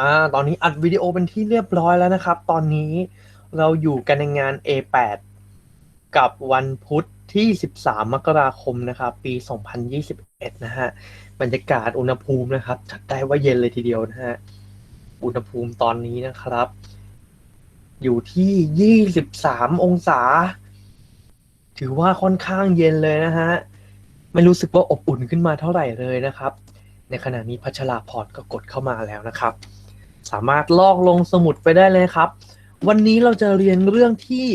อ่าตอนนี้อัดวิดีโอเป็นที่เรียบร้อยแล้วนะครับ ตอนนี้เราอยู่กันในงาน A8 กับวันพุธที่ 13 มกราคมนะครับ ปี 2021 นะฮะ บรรยากาศอุณหภูมินะครับจัดได้ว่าเย็นเลยทีเดียวนะฮะ อุณหภูมิตอนนี้นะครับ อยู่ที่ 23 องศา ถือว่าค่อนข้างเย็นเลยนะฮะ ไม่รู้สึกว่าอบอุ่นขึ้นมาเท่าไหร่เลยนะครับ ในขณะนี้พัชราพรก็กดเข้ามาแล้วนะครับ สามารถลอกลงสมุดไปได้เลยครับ วันนี้เราจะเรียนเรื่องที่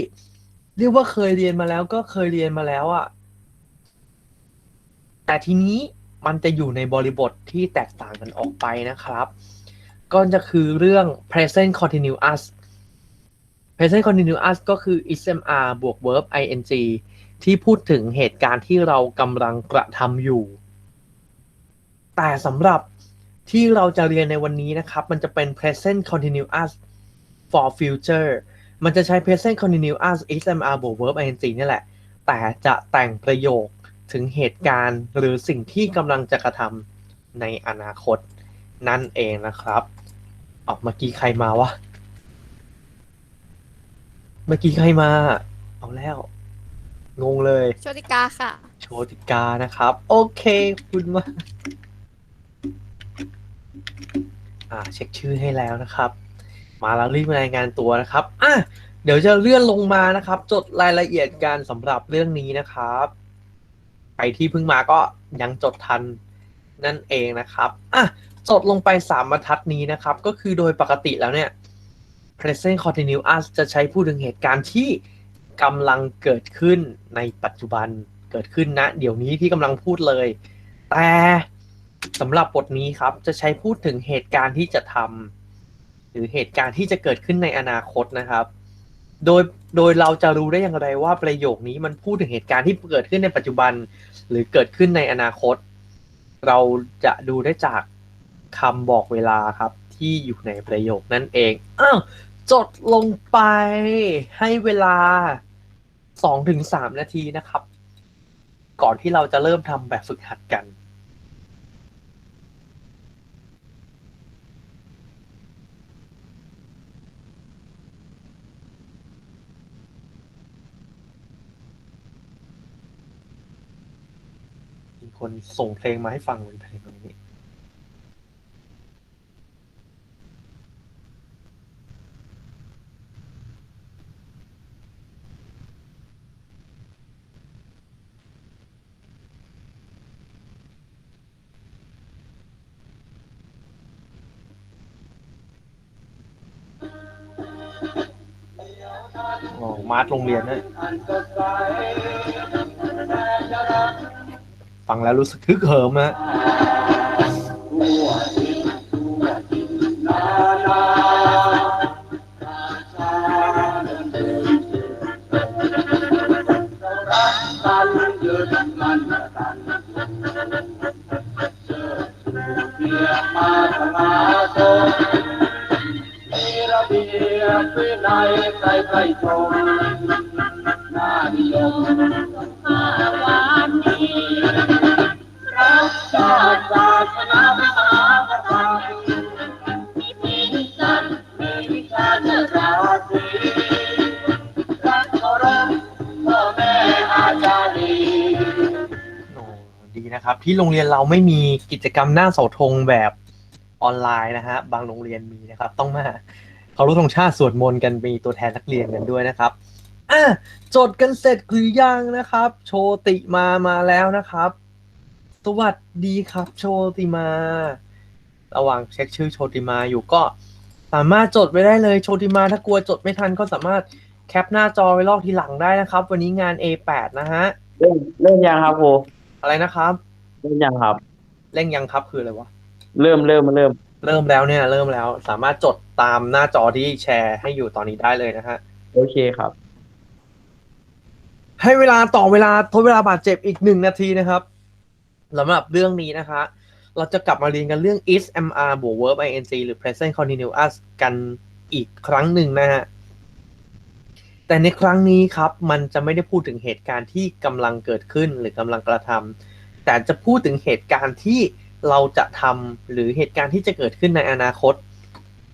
เรียกว่าเคยเรียนมาแล้วก็เคยเรียนมาแล้วอะแต่ทีนี้มันจะอยู่ในบริบทที่แตกต่างกันออกไปนะครับ ก็จะคือเรื่อง present continuous present continuous ก็คือ ismr บวก verb ing ที่พูดถึงเหตุการณ์ที่เรากำลังกระทำอยู่ แต่สำหรับ ที่เราจะเรียนในวันนี้นะครับ มันจะเป็น present continuous for future มันจะใช้ present continuous ismr บวก verb ing นี่แหละ แต่จะแต่งประโยคถึงเหตุการณ์หรือสิ่งที่กำลังจะกระทำในอนาคตนั่นเองนะครับ ออกเมื่อกี้ใครมาวะ เมื่อกี้ใครมา เอาแล้ว งงเลย โชติกาค่ะ โชติกานะครับ โอเคขอบคุณมาก อ่าเช็คชื่อให้แล้วนะครับ มาแล้วรีบรายงานตัวนะครับอะเดี๋ยวจะเลื่อนลงมานะครับ จดรายละเอียดกันสำหรับเรื่องนี้นะครับใครที่เพิ่งมาก็ยังจดทันนั่นเองนะครับอะจดลงไปสามบรรทัดนี้นะครับ ก็คือโดยปกติแล้วเนี่ย present continuous จะใช้พูดถึงเหตุการณ์ที่กำลังเกิดขึ้นในปัจจุบันเกิดขึ้นนะ เดี๋ยวนี้ที่กำลังพูดเลย แต่ สำหรับบทนี้ครับจะใช้พูดถึงเหตุการณ์ที่จะทำหรือเหตุการณ์ที่จะเกิดขึ้นในอนาคตนะครับ โดยโดยเราจะรู้ได้อย่างไรว่าประโยคนี้มันพูดถึงเหตุการณ์ที่เกิดขึ้นในปัจจุบัน หรือเกิดขึ้นในอนาคต เราจะดูได้จากคำบอกเวลาครับ ที่อยู่ในประโยคนั่นเองอ้าวจดลงไปให้เวลา2-3นาทีนะครับ ก่อนที่เราจะเริ่มทำแบบฝึกหัดกัน มี คนส่งเพลงมาให้ฟังเป็นเพลงนี้อ๋อมาร์ทโรงเรียนนะ ฟังแล้วรู้สึกฮึกเหิมนะมีระเบียบวินัยใครใครชมน่านิยม ที่โรงเรียนเราไม่มีกิจกรรมหน้าเสาธงแบบออนไลน์นะฮะบางโรงเรียนมีนะครับ ต้องมาเคารพธงชาติสวดมนต์กันมีตัวแทนนักเรียนกันด้วยนะครับอะจดกันเสร็จหรือยังนะครับ โชติมามาแล้วนะครับ สวัสดีครับ โชติมา ระหว่างเช็คชื่อโชติมาอยู่ก็สามารถจดไว้ได้เลยโชติมาถ้ากลัวจดไม่ทันก็สามารถแคปหน้าจอไว้ลอกทีหลังได้นะครับ วันนี้งาน A8 นะฮะเริ่มเริ่มยังครับครูอะไรนะครับ เริ่มยังครับ เร่งยังครับคืออะไรวะ เริ่มเริ่มเริ่ม เริ่มแล้วเนี่ย เริ่มแล้ว สามารถจดตามหน้าจอที่แชร์ให้อยู่ตอนนี้ได้เลยนะฮะ โอเคครับ ให้เวลาต่อเวลาทดเวลาบาดเจ็บอีกหนึ่งนาทีนะครับสำหรับเรื่องนี้นะคะ เราจะกลับมาเรียนกันเรื่อง is mr บวก verb ing หรือ present continuous กันอีกครั้งหนึ่งนะฮะแต่ในครั้งนี้ครับ มันจะไม่ได้พูดถึงเหตุการณ์ที่กำลังเกิดขึ้นหรือกำลังกระทำ แต่จะพูดถึงเหตุการณ์ที่เราจะทำหรือเหตุการณ์ที่จะเกิดขึ้นในอนาคต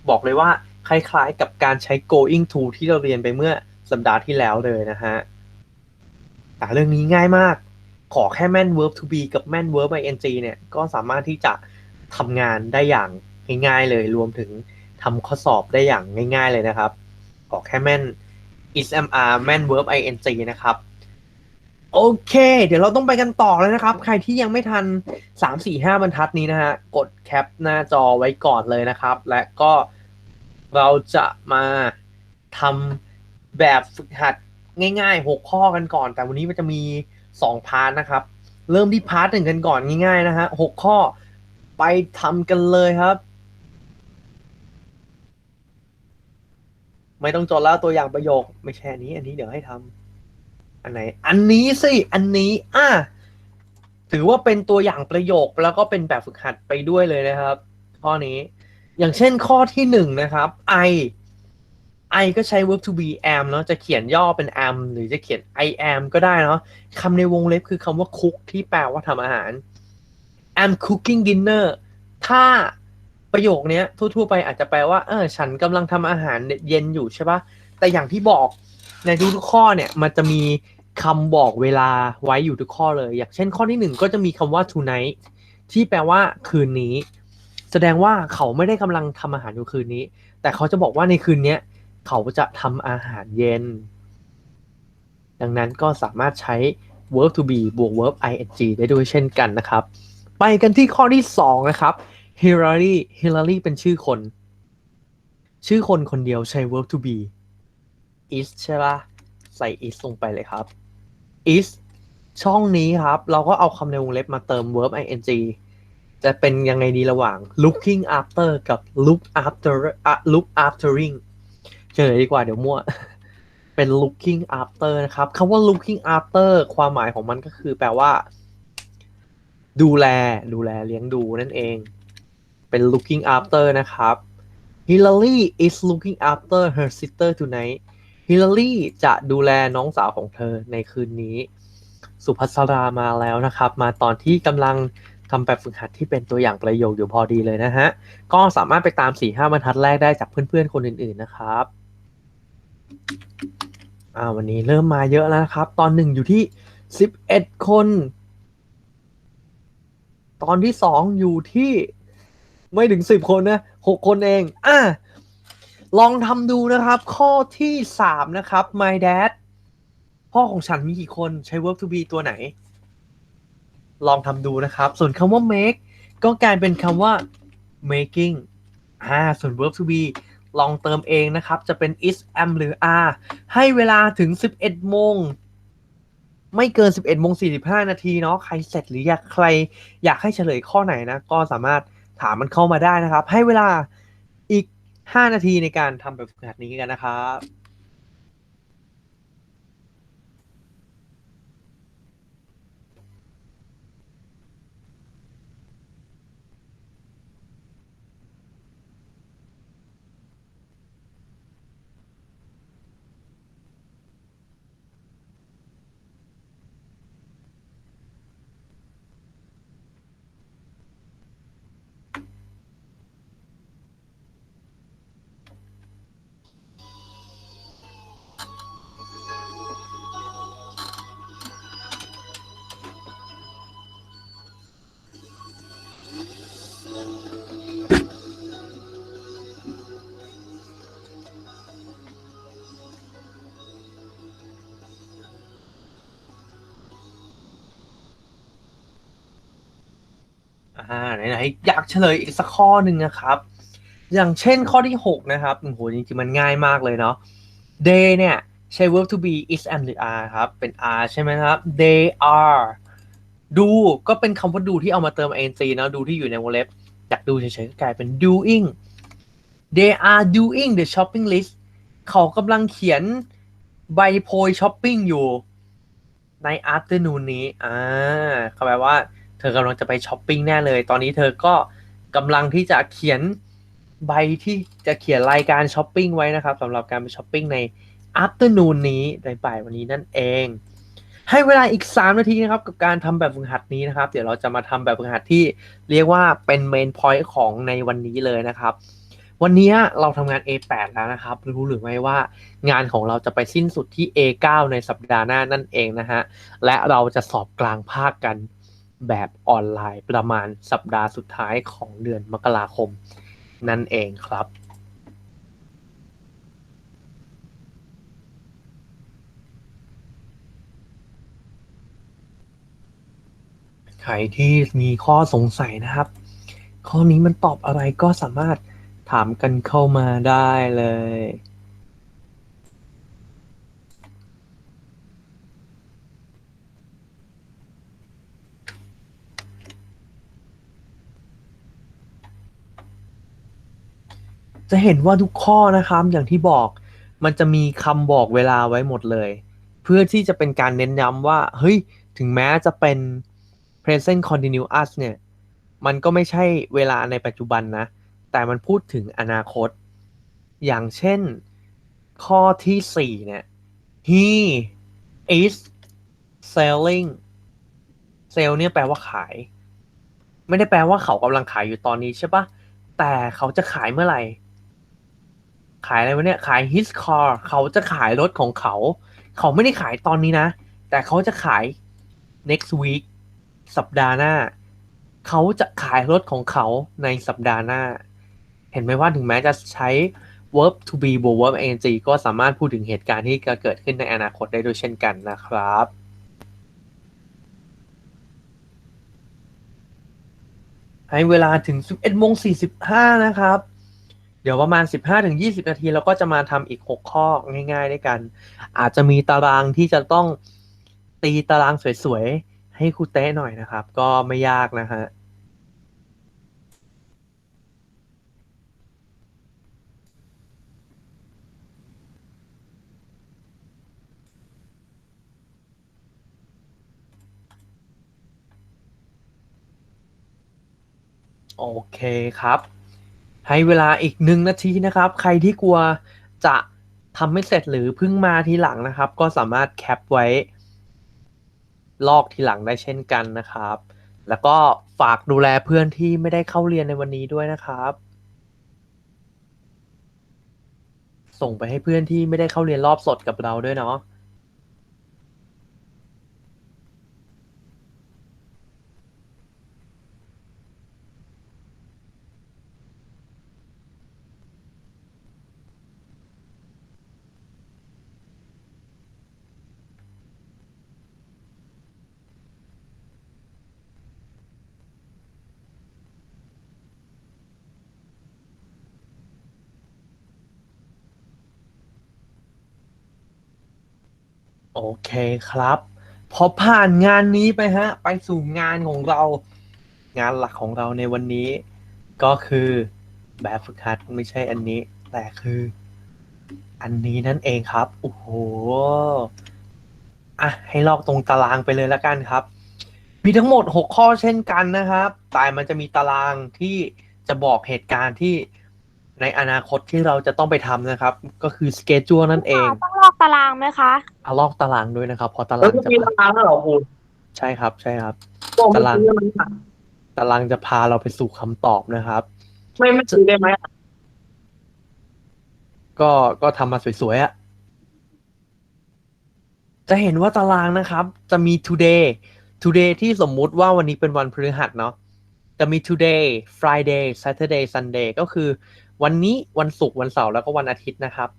บอกเลยว่าคล้ายๆกับการใช้ going to ที่เราเรียนไปเมื่อสัปดาห์ที่แล้วเลยนะฮะแต่เรื่องนี้ง่ายมาก ขอแค่แม่น verb to be กับแม่น verb ing เนี่ย ก็สามารถที่จะทำงานได้อย่างง่ายๆเลย รวมถึงทำข้อสอบได้อย่างง่ายๆเลยนะครับ ขอแค่แม่น is mr แม่น verb ing นะครับ โอเค เดี๋ยวเราต้องไปกันต่อแล้วนะครับ ใครที่ยังไม่ทัน 3 4 5 บรรทัดนี้นะฮะ กดแคปหน้าจอไว้ก่อนเลยนะครับ และก็เราจะมาทำแบบฝึกหัดง่าย ๆ 6 ข้อกันก่อน แต่วันนี้มันจะมี 2 พาร์ทนะครับ เริ่มที่พาร์ทหนึ่งกันก่อนง่ายๆนะฮะ6ข้อไปทำกันเลยครับ ไม่ต้องจดแล้วตัวอย่างประโยค ไม่ใช่นนี้ อันนี้เดี๋ยวให้ทำ อันไหน อันนี้สิ อันนี้อะถือว่าเป็นตัวอย่างประโยคแล้วก็เป็นแบบฝึกหัดไปด้วยเลยนะครับ ข้อนี้ อย่างเช่นข้อที่หนึ่งนะครับ I I ก็ใช้ verb to be am เนาะจะเขียนย่อเป็น am หรือจะเขียน I am ก็ได้เนาะคำในวงเล็บคือคำว่า cook ที่แปลว่าทำอาหาร I'm cooking dinner ถ้าประโยคนี้ทั่วๆไปอาจจะแปลว่า เออ ฉันกำลังทำอาหารเย็นอยู่ใช่ปะแต่อย่างที่บอก ในทุกๆข้อเนี่ยมันจะมีคำบอกเวลาไว้อยู่ทุกข้อเลย อย่างเช่นข้อที่หนึ่งก็จะมีคำว่า tonight ที่แปลว่าคืนนี้ แสดงว่าเขาไม่ได้กำลังทำอาหารอยู่คืนนี้ แต่เขาจะบอกว่าในคืนเนี้ยเขาจะทำอาหารเย็น ดังนั้นก็สามารถใช้ verb to be บวก verb ing ได้ด้วยเช่นกันนะครับ ไปกันที่ข้อที่สองนะครับ Hillary Hillary เป็นชื่อคน ชื่อคนคนเดียวใช้ verb to be is ใช่ปะใส่ is ลงไปเลยครับ is ช่องนี้ครับ เราก็เอาคำในวงเล็บมาเติม verb ing จะเป็นยังไงดีระหว่าง looking after กับ look after look aftering เฉลยดีกว่าเดี๋ยวมั่ว เป็น looking after นะครับคำว่า looking after ความหมายของมันก็คือแปลว่า ดูแลดูแลเลี้ยงดูนั่นเอง เป็น looking after นะครับ Hillary is looking after her sister tonight ฮิลลารีจะดูแลน้องสาวของเธอในคืนนี้ สุภัสรามาแล้วนะครับ มาตอนที่กำลังทำแบบฝึกหัดที่เป็นตัวอย่างประโยคอยู่พอดีเลยนะฮะ ก็สามารถไปตาม4 5บรรทัดแรกได้จากเพื่อนๆ คนอื่นๆนะครับอ่าวันนี้เริ่มมาเยอะแล้วนะครับ ตอนหนึ่งอยู่ที่11คน ตอนที่สองอยู่ที่ไม่ถึง10คนนะ6คนเอง อะ ลองทำดูนะครับ ข้อที่สามนะครับ my dad พ่อของฉันมีกี่คนใช้ verb to be ตัวไหน ลองทำดูนะครับ ส่วนคำว่า make ก็กลายเป็นคำว่า making อ่าส่วน verb to be ลองเติมเองนะครับ จะเป็น is am หรือ are ให้เวลาถึง 11โมงไม่เกิน 11โมง45 นาทีเนาะ ใครเสร็จหรืออยากใครอยากให้เฉลยข้อไหนนะ ก็สามารถถามมันเข้ามาได้นะครับ ให้เวลา 5 นาทีในการทำแบบฝึกหัดนี้กันนะครับ ไหนๆอยากเฉลยอีกสักข้อหนึ่งนะครับ อย่างเช่นข้อที่ 6 นะครับโอ้โหจริงๆมันง่ายมากเลยเนาะ they เนี่ยใช้ verb to be is am หรือ are ครับเป็น are ใช่ไหมครับ they are ดูก็เป็นคำว่าดูที่เอามาเติม ing เนาะดูที่อยู่ในวงเล็บอยากดูเฉยๆก็กลายเป็น doing they are doing the shopping list เขากำลังเขียนใบโพยช้อปปิ้งอยู่ใน afternoon นี้อ่าเขาแปลว่า เธอกำลังจะไปช้อปปิ้งแน่เลย ตอนนี้เธอก็กำลังที่จะเขียนใบที่จะเขียนรายการช้อปปิ้งไว้นะครับสำหรับการไปช้อปปิ้งใน afternoon นี้ในบ่ายวันนี้นั่นเอง ให้เวลาอีก 3 นาทีนะครับกับการทำแบบฝึกหัดนี้นะครับ เดี๋ยวเราจะมาทำแบบฝึกหัดที่เรียกว่าเป็น main point ของในวันนี้เลยนะครับวันนี้เราทำงาน A8 แล้วนะครับ รู้หรือไม่ว่างานของเราจะไปสิ้นสุดที่ A9 ในสัปดาห์หน้านั่นเองนะฮะ และเราจะสอบกลางภาคกัน แบบออนไลน์ประมาณสัปดาห์สุดท้ายของเดือนมกราคม นั่นเองครับ ใครที่มีข้อสงสัยนะครับ ข้อนี้มันตอบอะไรก็สามารถถามกันเข้ามาได้เลย จะเห็นว่าทุกข้อนะครับอย่างที่บอกมันจะมีคำบอกเวลาไว้หมดเลย เพื่อที่จะเป็นการเน้นย้ำว่า เฮ้ย ถึงแม้จะเป็น present continuous เนี่ย มันก็ไม่ใช่เวลาในปัจจุบันนะ แต่มันพูดถึงอนาคต อย่างเช่นข้อที่ 4 เนี่ย he is selling sell เนี่ยแปลว่าขาย ไม่ได้แปลว่าเขากำลังขายอยู่ตอนนี้ใช่ปะแต่เขาจะขายเมื่อไหร่ ขายอะไรวะเนี่ยขาย his car เขาจะขายรถของเขา เขาไม่ได้ขายตอนนี้นะ แต่เขาจะขาย next week สัปดาห์หน้า เขาจะขายรถของเขาในสัปดาห์หน้า เห็นไหมว่าถึงแม้จะใช้ verb to be บวก verb ing ก็สามารถพูดถึงเหตุการณ์ที่จะเกิดขึ้นในอนาคตได้ด้วยเช่นกันนะครับให้เวลาถึง 11โมง45 นะครับ เดี๋ยวประมาณ 15-20 นาทีเราก็จะมาทำอีก 6 ข้อง่าย ๆ ด้วยกัน อาจจะมีตารางที่จะต้องตีตารางสวยๆ ให้ครูเต้หน่อยนะครับ ก็ไม่ยากนะฮะโอเคครับ ให้เวลาอีกหนึ่งนาทีนะครับ ใครที่กลัวจะทำไม่เสร็จหรือเพิ่งมาทีหลังนะครับ ก็สามารถแคปไว้ ลอกทีหลังได้เช่นกันนะครับ แล้วก็ฝากดูแลเพื่อนที่ไม่ได้เข้าเรียนในวันนี้ด้วยนะครับ ส่งไปให้เพื่อนที่ไม่ได้เข้าเรียนรอบสดกับเราด้วยเนาะ อเคครับ พอผ่านงานนี้ไปฮะ ไปสู่งานของเรา งานหลักของเราในวันนี้ ก็คือแบบฝึกหัดไม่ใช่อันนี้ แต่คือ อันนี้นั่นเองครับ โอ้โหอะให้ลอกตรงตารางไปเลยแล้วกันครับ มีทั้งหมด 6 ข้อเช่นกันนะครับ แต่มันจะมีตารางที่จะบอกเหตุการณ์ที่ในอนาคตที่เราจะต้องไปทำนะครับ ก็คือสเกจ u นั่นเองต้องล ตารางไหมคะเอาลอกตารางด้วยนะครับ พอตาแล้ราวงก็จะมีพาตารางแล้วเหรอครูใช่ครับ ใช่ครับโอ้ไม่ตาราง ซื้อมันอะตารางจะพาเราไปสู่คำตอบนะครับ ไม่ไม่ซื้อได้ไหมอะก็ก็ทำมาสวยๆอะ จะเห็นว่าตารางนะครับ จะมี today today ที่สมมุติว่าวันนี้เป็นวันพฤหัสเนาะ จะมี today Friday Saturday Sunday ก็คือวันนี้วันศุกร์วันเสาร์แล้วก็วันอาทิตย์นะครับ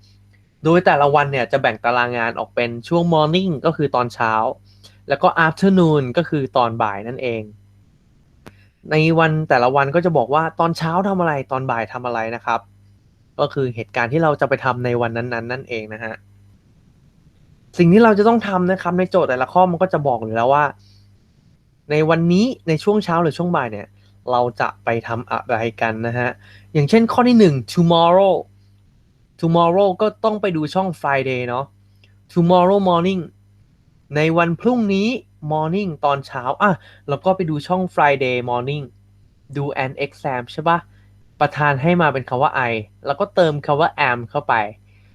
โดยแต่ละวันเนี่ยจะแบ่งตารางงานออกเป็นช่วง morning ก็คือตอนเช้า แล้วก็ afternoon ก็คือตอนบ่ายนั่นเอง ในวันแต่ละวันก็จะบอกว่าตอนเช้าทำอะไรตอนบ่ายทำอะไรนะครับ ก็คือเหตุการณ์ที่เราจะไปทำในวันนั้นๆ นั่นเองนะฮะสิ่งที่เราจะต้องทำนะครับ ในโจทย์แต่ละข้อมันก็จะบอกอยู่แล้วว่า ในวันนี้ในช่วงเช้าหรือช่วงบ่ายเนี่ย เราจะไปทำอะไรกันนะฮะอย่างเช่นข้อที่หนึ่ง tomorrow tomorrow ก็ต้องไปดูช่อง Friday เนาะ tomorrow morning ในวันพรุ่งนี้ morning ตอนเช้าอะแล้วก็ไปดูช่อง Friday morning ดู an exam ใช่ปะประธานให้มาเป็นคำว่า I แล้วก็เติมคำว่า am เข้าไป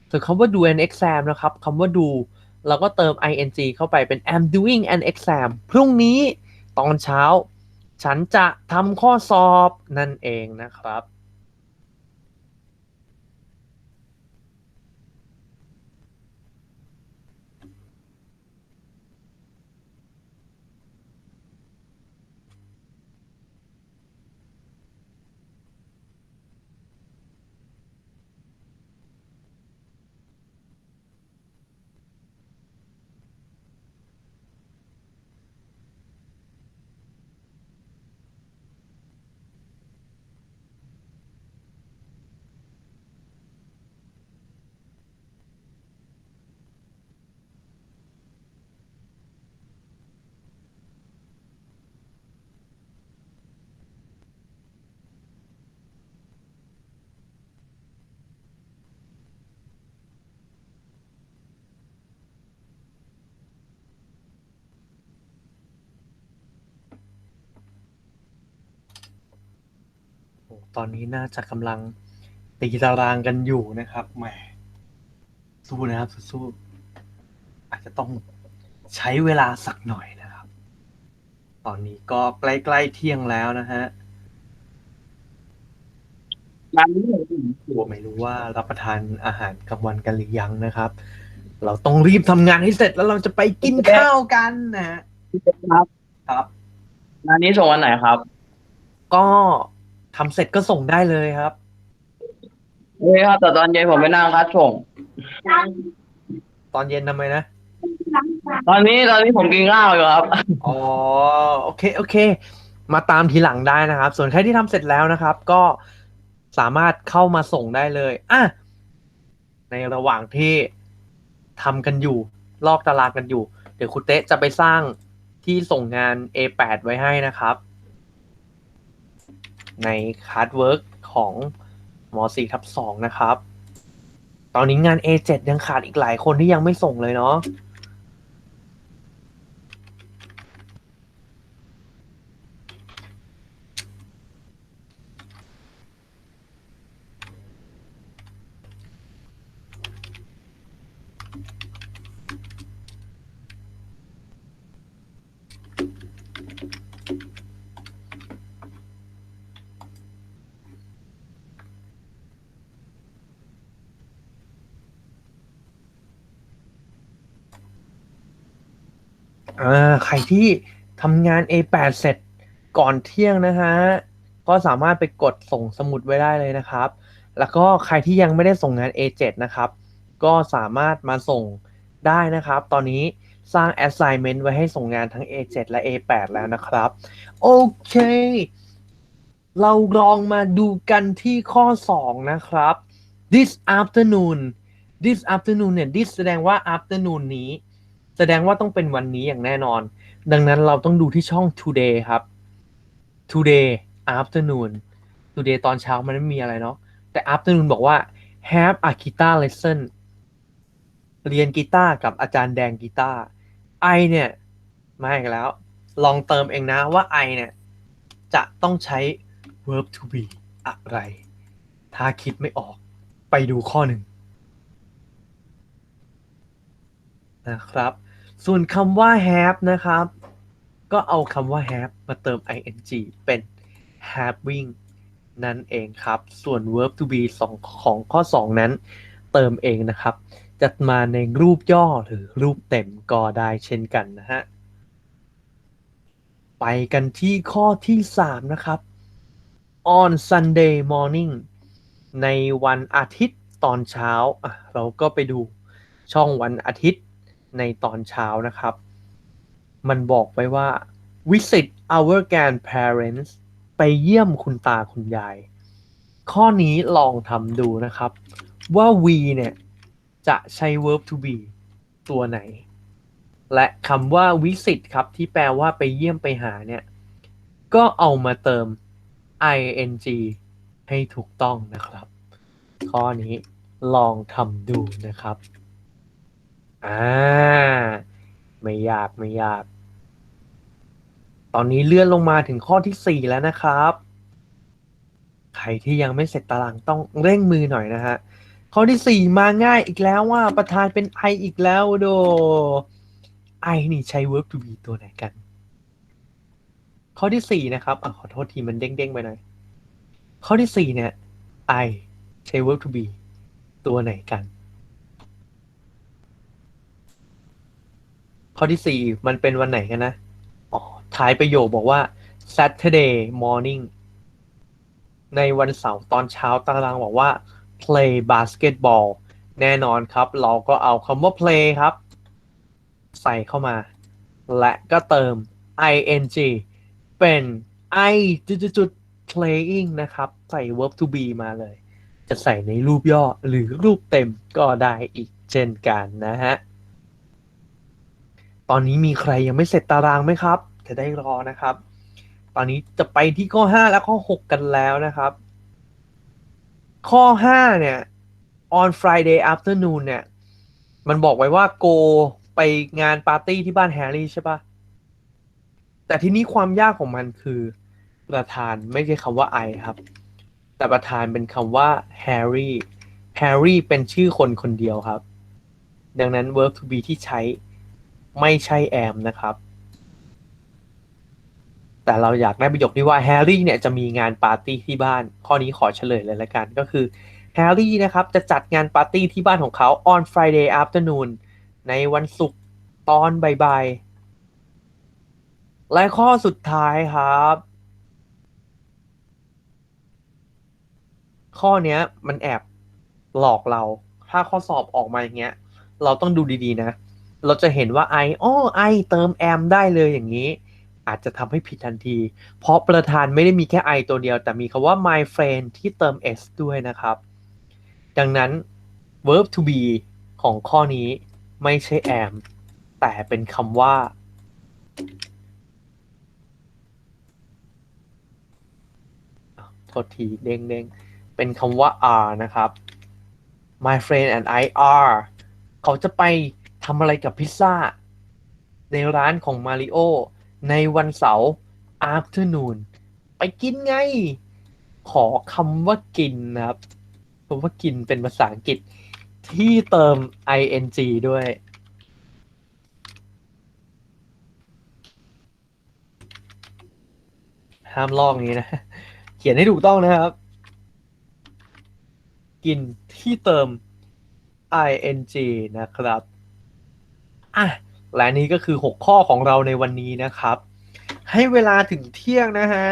ส่วนคำว่า do an exam นะครับคำว่า do แล้วก็เติม ing เข้าไปเป็น am doing an exam พรุ่งนี้ตอนเช้า ฉันจะทำข้อสอบนั่นเองนะครับ ตอนนี้น่าจะกำลังตีตารางกันอยู่นะครับแหมสู้นะครับสู้ๆอาจจะต้องใช้เวลาสักหน่อยนะครับ ตอนนี้ก็ใกล้ๆเที่ยงแล้วนะฮะร้านนี้ไม่รู้ว่ารับประทานอาหารกลางวันกันหรือยังนะครับ เราต้องรีบทำงานให้เสร็จแล้วเราจะไปกินข้าวกันนะฮะครับ ครับร้านนี้ส่งวันไหนครับ ก็ ทำเสร็จก็ส่งได้เลยครับเฮ้ยครับแต่ตอนเย็นผมไปนั่งคัดส่ง ตอนเย็นทำไมนะ ตอนนี้ตอนนี้ผมกินข้าวอยู่ครับ อ๋อโอเคโอเค มาตามทีหลังได้นะครับ ส่วนใครที่ทำเสร็จแล้วนะครับ ก็สามารถเข้ามาส่งได้เลยอะในระหว่างที่ทำกันอยู่ ลอกตารางกันอยู่ เดี๋ยวคุณเต๊ะจะไปสร้างที่ส่งงาน A8 ไว้ให้นะครับ ในคาร์ดเวิร์กของมอสี่ทับสองนะครับ ตอนนี้งาน A7 ยังขาดอีกหลายคนที่ยังไม่ส่งเลยเนาะ อ่าใครที่ทำงาน A8 เสร็จก่อนเที่ยงนะฮะ ก็สามารถไปกดส่งสมุดไว้ได้เลยนะครับ แล้วก็ใครที่ยังไม่ได้ส่งงาน A7 นะครับ ก็สามารถมาส่งได้นะครับ ตอนนี้สร้าง assignment ไว้ให้ส่งงานทั้ง A7 และ A8 แล้วนะครับ โอเค เราลองมาดูกันที่ข้อ 2 นะครับ this afternoon this afternoon เนี่ย this แสดงว่า afternoon นี้ แสดงว่าต้องเป็นวันนี้อย่างแน่นอน ดังนั้นเราต้องดูที่ช่อง today ครับ today afternoon today ตอนเช้ามันไม่มีอะไรเนาะแต่ afternoon บอกว่า have a guitar lesson เรียนกีตาร์กับอาจารย์แดงกีตาร์ I เนี่ยมาอีกแล้ว ลองเติมเองนะว่า I เนี่ย จะต้องใช้ verb to be อะไร ถ้าคิดไม่ออกไปดูข้อหนึ่งนะครับ ส่วนคำว่า have นะครับ ก็เอาคำว่า have มาเติม ing เป็น having นั่นเองครับ ส่วน verb to be สองของข้อ 2 นั้น เติมเองนะครับจะมาในรูปย่อหรือรูปเต็มก็ได้เช่นกันนะฮะ ไปกันที่ข้อที่ 3 นะครับ on Sunday morning ในวันอาทิตย์ตอนเช้า เราก็ไปดูช่องวันอาทิตย์ ในตอนเช้านะครับ มันบอกไว้ว่า visit our grandparents ไปเยี่ยมคุณตาคุณยาย ข้อนี้ลองทำดูนะครับ ว่า we เนี่ย จะใช้ verb to be ตัวไหน และคำว่า visit ครับ ที่แปลว่าไปเยี่ยมไปหาเนี่ย ก็เอามาเติม ing ให้ถูกต้องนะครับ ข้อนี้ลองทำดูนะครับ อ่า ไม่ยากไม่ยาก ตอนนี้เลื่อนลงมาถึงข้อที่4แล้วนะครับ ใครที่ยังไม่เสร็จตารางต้องเร่งมือหน่อยนะฮะ ข้อที่4มาง่ายอีกแล้วว่าประธานเป็น I อีกแล้วโด I นี่ใช้ verb to be ตัวไหนกัน ข้อที่4นะครับอขอโทษทีมันเด้งๆไปหน่อยข้อที่4เนี่ย I ใช้ verb to be ตัวไหนกัน ข้อที่4มันเป็นวันไหนกันนะอ๋อท้ายประโยคบอกว่า Saturday morning ในวันเสาร์ตอนเช้าตารางบอกว่า play basketball แน่นอนครับ เราก็เอาคำว่า play ครับ ใส่เข้ามา และก็เติม ing เป็น i จุดๆ playing นะครับ ใส่ verb to be มาเลย จะใส่ในรูปย่อหรือรูปเต็มก็ได้อีกเช่นกันนะฮะ ตอนนี้มีใครยังไม่เสร็จตารางไหมครับ จะได้รอนะครับ ตอนนี้จะไปที่ข้อ5และข้อ6กันแล้วนะครับ ข้อ5เนี่ย on Friday afternoon เนี่ย มันบอกไว้ว่า go ไปงานปาร์ตี้ที่บ้านแฮร์รี่ใช่ปะแต่ทีนี้ความยากของมันคือประธานไม่ใช่คำว่า I ครับ แต่ประธานเป็นคำว่าแฮร์รี่แฮร์รี่เป็นชื่อคนคนเดียวครับ ดังนั้น verb to be ที่ใช้ ไม่ใช่ am นะครับ แต่เราอยากได้ประโยคที่ว่าแฮร์รี่เนี่ยจะมีงานปาร์ตี้ที่บ้าน ข้อนี้ขอเฉลยเลยละกันก็คือแฮร์รี่นะครับจะจัดงานปาร์ตี้ที่บ้านของเขา on Friday afternoon ในวันศุกร์ตอนบ่ายๆและข้อสุดท้ายครับ ข้อเนี้ยมันแอบหลอกเรา ถ้าข้อสอบออกมาอย่างเงี้ย เราต้องดูดีๆนะ เราจะเห็นว่า I อ้อ I เติม am ได้เลยอย่างนี้ อาจจะทำให้ผิดทันที เพราะประธานไม่ได้มีแค่ I ตัวเดียว แต่มีคำว่า my friend ที่เติม s ด้วยนะครับ ดังนั้น verb to be ของข้อนี้ไม่ใช่ am แต่เป็นคำว่า โทษทีเด้งเด้งเป็นคำว่า are นะครับ my friend and I are เขาจะไป ทำอะไรกับพิซซ่า ในร้านของมาริโอในวันเสาร์ afternoon ไปกินไง ขอคำว่ากินนะครับคำว่ากินเป็นภาษาอังกฤษ ที่เติม ing ด้วยห้ามลอกนี้นะ เขียนให้ถูกต้องนะครับ กินที่เติม ing นะครับ อะและนี่ก็คือ 6 ข้อของเราในวันนี้นะครับ ให้เวลาถึงเที่ยงนะฮะ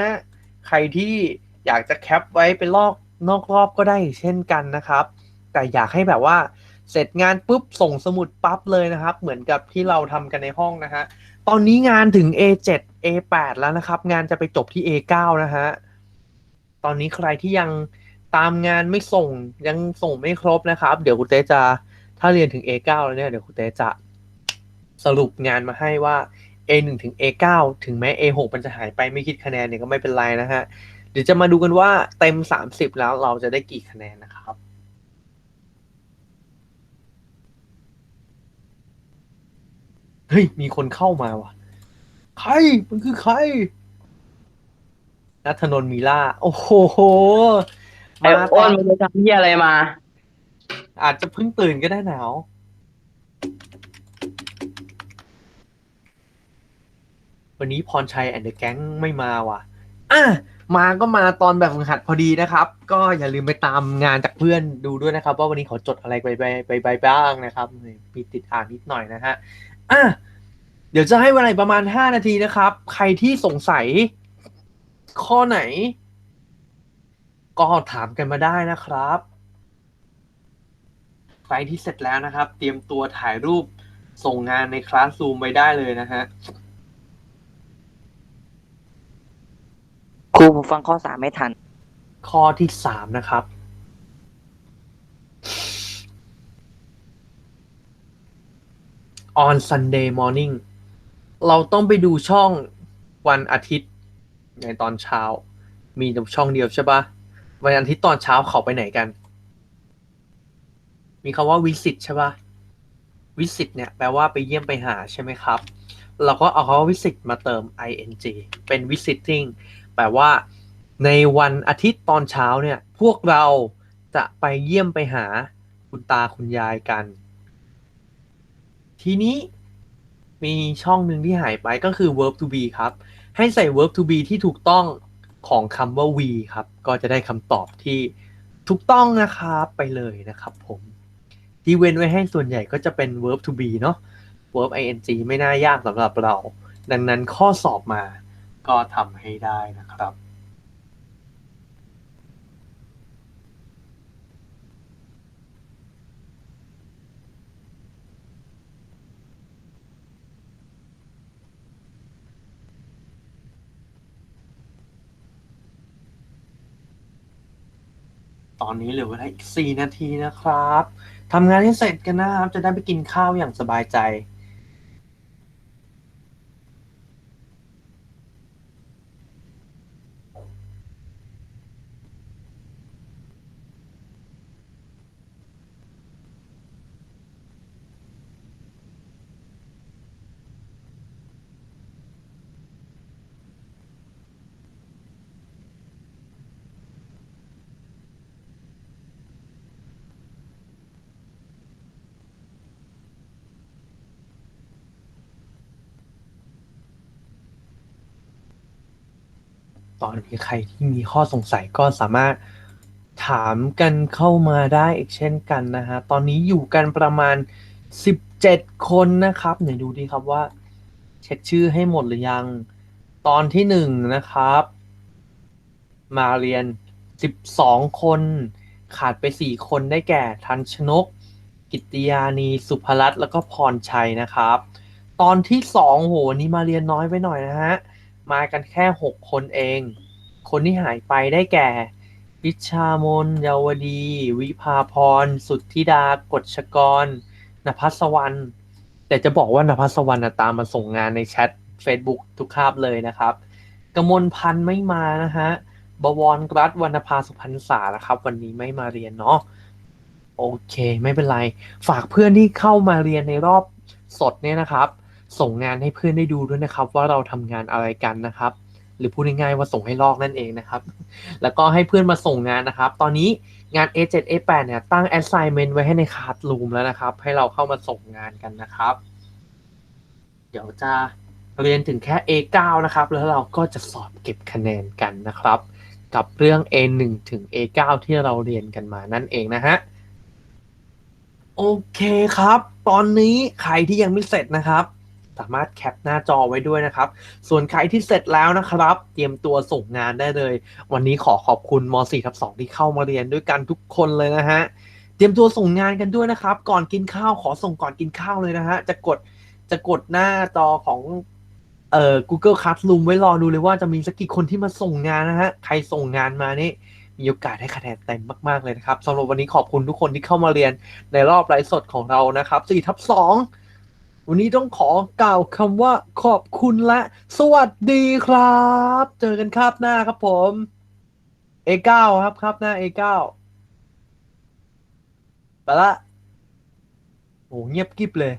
ใครที่อยากจะแคปไว้เป็นลอกนอกรอบก็ได้เช่นกันนะครับ แต่อยากให้แบบว่าเสร็จงานปุ๊บส่งสมุดปั๊บเลยนะครับ เหมือนกับที่เราทำกันในห้องนะฮะ ตอนนี้งานถึง A7 A8 แล้วนะครับ งานจะไปจบที่ A9 นะฮะ ตอนนี้ใครที่ยังตามงานไม่ส่งยังส่งไม่ครบนะครับ เดี๋ยวคุณเต้จะถ้าเรียนถึง A9 แล้วเนี่ยเดี๋ยวคุณเต้จะ สรุปงานมาให้ว่า A1 ถึง A9 ถึงแม้ A6 มันจะหายไปไม่คิดคะแนนเนี่ยก็ไม่เป็นไรนะฮะ เดี๋ยวจะมาดูกันว่าเต็ม 30 แล้วเราจะได้กี่คะแนนนะครับเฮ้ย มีคนเข้ามาว่ะ ใคร มันคือใคร นัทนนท์มีล่า โอ้โห ไอ้มาอ้ตอนนมึงไปทำเหี้ยอะไรมา อาจจะเพิ่งตื่นก็ได้หนาว วันนี้พรชัยแอนเดอะแก๊งไม่มาว่ะอะมาก็มาตอนแบบฝึกหัดพอดีนะครับ ก็อย่าลืมไปตามงานจากเพื่อนดูด้วยนะครับ ว่าวันนี้เขาจดอะไรไปไปไปไปบ้างนะครับมีติดอ่านนิดหน่อยนะฮะอะเดี๋ยวจะให้เวลาประมาณ 5 นาทีนะครับ ใครที่สงสัยข้อไหน ก็ถามกันมาได้นะครับใครที่เสร็จแล้วนะครับ เตรียมตัวถ่ายรูปส่งงานในคลาสซูมไปได้เลยนะฮะ ครูผมฟังข้อสามไม่ทัน ข้อที่สามนะครับ on Sunday morning เราต้องไปดูช่องวันอาทิตย์ในตอนเช้า มีแต่ช่องเดียวใช่ปะวันอาทิตย์ตอนเช้าเขาไปไหนกัน มีคำว่า visit ใช่ปะ visit เนี่ยแปลว่าไปเยี่ยมไปหาใช่ไหมครับ เราก็เอาคำว่า visit มาเติม ing เป็น visiting แปลว่า ในวันอาทิตย์ตอนเช้าเนี่ย พวกเราจะไปเยี่ยมไปหาคุณตาคุณยายกัน ทีนี้มีช่องหนึ่งที่หายไปก็คือ verb to be ครับ ให้ใส่ verb to be ที่ถูกต้องของคำว่า we ครับ ก็จะได้คำตอบที่ถูกต้องนะครับไปเลยนะครับผมที่เว้นไว้ให้ส่วนใหญ่ก็จะเป็น verb to be เนาะ verb ing ไม่น่ายากสำหรับเรา ดังนั้นข้อสอบมา ก็ทำให้ได้นะครับตอนนี้เหลือเวลาอีก 4 นาทีนะครับ ทำงานให้เสร็จกันนะครับ จะได้ไปกินข้าวอย่างสบายใจ ตอนนี้ใครที่มีข้อสงสัยก็สามารถถามกันเข้ามาได้อีกเช่นกันนะฮะ ตอนนี้อยู่กันประมาณ 17 คนนะครับไหนดูดีครับว่า เช็คชื่อให้หมดหรือยัง ตอนที่หนึ่งนะครับ มาเรียน 12 คน ขาดไป 4 คนได้แก่ทันชนก กิติยานีสุภรัตน์แล้วก็พรชัยนะครับ ตอนที่สองโหนี่มาเรียนน้อยไปหน่อยนะฮะ มากันแค่6คนเอง คนที่หายไปได้แก่ พิชามนเยาวดี วิภาพร สุทธิดากฎชกรนภัสวรรณแต่จะบอกว่านภัสวรรณน่ะตามมาส่งงานในแชท Facebook ทุกคาบเลยนะครับกมลพันธ์ไม่มานะฮะบวรรัตวรรณภาสุพรรณษานะครับ วันนี้ไม่มาเรียนเนาะโอเค ไม่เป็นไร ฝากเพื่อนที่เข้ามาเรียนในรอบสดเนี่ยนะครับ ส่งงานให้เพื่อนได้ดูด้วยนะครับ ว่าเราทำงานอะไรกันนะครับ หรือพูดง่ายๆว่าส่งให้ลอกนั่นเองนะครับ แล้วก็ให้เพื่อนมาส่งงานนะครับ ตอนนี้งาน A7 A8 เนี่ยตั้ง assignment ไว้ให้ในค a s รูมแล้วนะครับ ให้เราเข้ามาส่งงานกันนะครับ เดี๋ยวจะเรียนถึงแค่ A9 นะครับ แล้วเราก็จะสอบเก็บคะแนนกันนะครับ กับเรื่อง A1 ถึง A9 ที่เราเรียนกันมานั่นเองนะฮะโอเคครับ ตอนนี้ใครที่ยังไม่เสร็จนะครับ สามารถแคปหน้าจอไว้ด้วยนะครับ ส่วนใครที่เสร็จแล้วนะครับ เตรียมตัวส่งงานได้เลย วันนี้ขอขอบคุณม .4 ทับ2ที่เข้ามาเรียนด้วยกันทุกคนเลยนะฮะ เตรียมตัวส่งงานกันด้วยนะครับ ก่อนกินข้าวขอส่งก่อนกินข้าวเลยนะฮะ จะกดจะกดหน้าจอของเอ่อ Google Classroom ไว้รอดูเลยว่าจะมีสักกี่คนที่มาส่งงานนะฮะ ใครส่งงานมานี่มีโอกาสให้คะแนนเต็มมาก ๆ เลยนะครับสำหรับวันนี้ขอบคุณทุกคนที่เข้ามาเรียนในรอบไลฟ์สดของเรานะครับ4ทับ2 วันนี้ต้องขอกล่าวคำว่าขอบคุณและ สวัสดีครับ เจอกันครับหน้าครับผม A9 ครับครับหน้า A9 ไปละโอ้เงียบกริบเลย